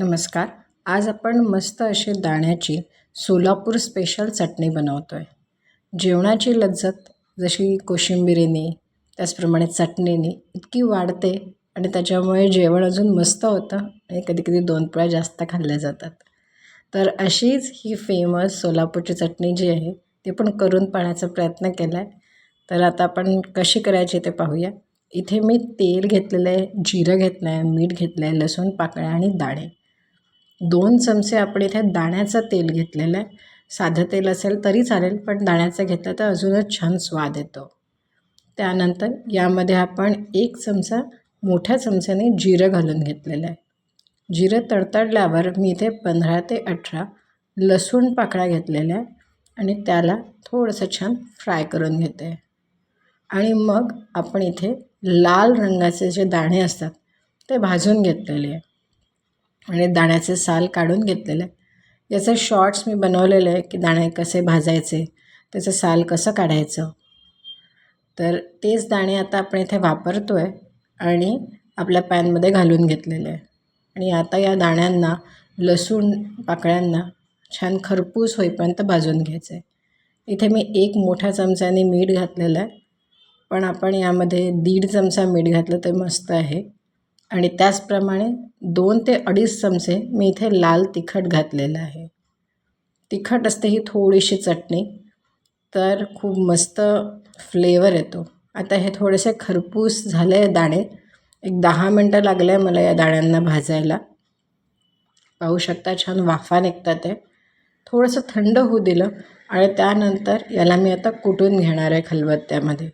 नमस्कार. आज आपण मस्त अशी दाण्याची सोलापूर स्पेशल चटणी बनवतो आहे जेवणाची लज्जत जशी कोशिंबिरीने त्याचप्रमाणे चटणीने इतकी वाढते आणि त्याच्यामुळे जेवण अजून मस्त होतं आणि कधी कधी दोन पोळ्या जास्त खाल्ल्या जातात. तर अशीच ही फेमस सोलापूरची चटणी जी आहे ती पण करून पाहण्याचा प्रयत्न केला आहे तर आता आपण कशी करायची ते पाहूया. इथे मी तेल घेतलेलं आहे जिरं घेतलं आहे मीठ घेतलं आहे लसूण पाकळ्या आणि दाणे. दोन चमचे आपण इथे दाण्याचं तेल घेतलेलं आहे. साधं तेल असेल तरी चालेल पण दाण्याचं घेतलं तर अजूनच छान स्वाद येतो. त्यानंतर यामध्ये आपण एक चमचा मोठ्या चमच्याने जिरं घालून घेतलेलं आहे. जिरं तडतडल्यावर मी इथे पंधरा ते अठरा लसूण पाकळ्या घेतलेल्या आहे आणि त्याला थोडंसं छान फ्राय करून घेते आणि मग आपण इथे लाल रंगाचे जे दाणे असतात ते भाजून घेतलेले आहे. आणि दाण्याचे साल काढून घेतलेले. आहे याचे शॉर्ट्स मी बनवलेले आहे की दाणे कसे भाजायचे त्याचं साल कसं काढायचं. तर तेच दाणे आता आपण इथे वापरतो आहे आणि आपल्या पॅनमध्ये घालून घेतलेले. आहे आणि आता या दाण्यांना लसूण पाकळ्यांना छान खरपूस होईपर्यंत भाजून घ्यायचं. आहे इथे मी एक मोठ्या चमच्याने मीठ घातलेलं आहे. पण आपण यामध्ये दीड चमचा मीठ घातलं तर मस्त आहे. आणि त्याचप्रमाणे दोन ते अडीच चमचे मी इथे लाल तिखट घातलेलं आहे. तिखट असते ही थोडीशी चटणी तर खूप मस्त फ्लेवर येतो. आता हे थोडेसे खरपूस झाले आहे दाणे. एक दहा मिनटं लागले आहे मला या दाण्यांना भाजायला. पाहू शकता छान वाफा निघतात आहे थोडंसं थंड होऊ दिलं आणि त्यानंतर याला मी आता कुटून घेणार आहे खलबत्त्यामध्ये.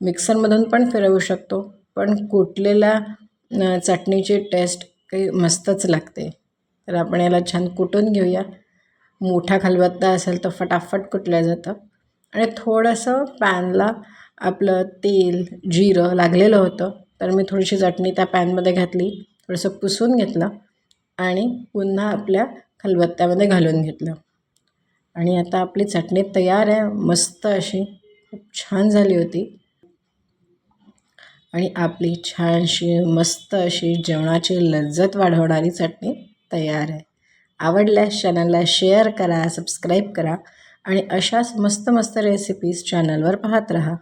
मिक्सरमधून पण फिरवू शकतो पण कुटलेल्या चटणीची टेस्ट काही मस्तच लागते. तर आपण याला छान कुटून घेऊया. मोठा खलबत्ता असेल तर फटाफट कुटलं जातं. आणि थोडंसं पॅनला आपलं तेल जिरं लागलेलं होतं तर मी थोडीशी चटणी त्या पॅनमध्ये घातली थोडंसं पुसून घेतलं आणि पुन्हा आपल्या खलबत्त्यामध्ये घालून घेतलं. आणि आता आपली चटणी तयार आहे मस्त अशी खूप छान झाली होती. आणि आपली छानशी मस्त अशी जेवणाची लज्जत वाढवणारी चटणी तयार आहे. आवडल्यास चॅनलला शेअर करा सबस्क्राईब करा आणि अशाच मस्त मस्त रेसिपीज चॅनलवर पाहत राहा.